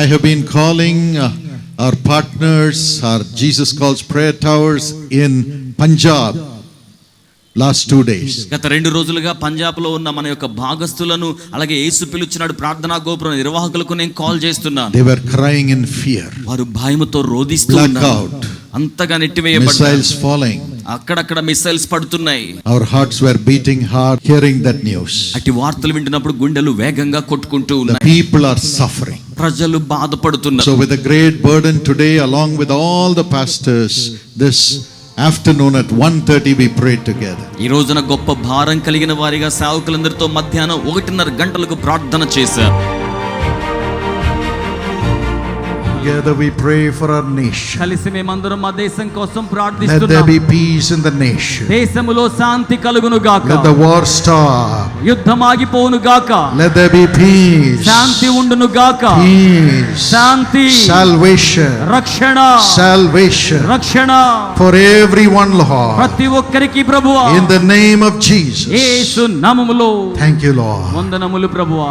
I have been calling uh, our partners, our Jesus Calls Prayer Towers in Punjab last two days. గత రెండు రోజులుగా పంజాబ్లో ఉన్న మన యొక్క భాగస్తులను అలాగే యేసు పిలుచున్నాడు ప్రార్థనా గోపురం నిర్వాహకులకు నేను కాల్ చేస్తున్నాను They were crying in fear, వారు భయముతో రోధిస్తూ ఉన్నారు. blackout, అంతగా నెట్టివేయబడ్డారు missiles falling. అక్కడక్కడ మిసైల్స్ పడుతున్నాయి Our hearts were beating hard hearing that news. అట్టి వార్తలు వింటున్నప్పుడు గుండెలు వేగంగా కొట్టుకుంటూ ఉన్నాయి people are suffering. ప్రజలు బాధపడుతున్నారు So, with a great burden today, along with all the pastors, this afternoon at 1:30 we prayed together. ఈ రోజున గొప్ప భారం కలిగిన వారిగా సేవకులందరితో మధ్యాహ్నం ఒకటిన్నర గంటలకు ప్రార్థన చేశారు Together we pray for our nation. కలిసి మేమందరం మా దేశం కోసం Let there ప్రార్థిస్తున్నాం be peace in the nation. దేశములో శాంతి కలుగును గాక Let the war stop. యుద్ధం ఆగిపోవును గాక Let there be peace. శాంతి ఉండును గాక Peace. శాంతి Salvation. రక్షణ Salvation. రక్షణ For everyone, Lord. ప్రతి ఒక్కరికి ప్రభువా In the name of Jesus. యేసు నామములో Thank you, Lord. వందనములు ప్రభువా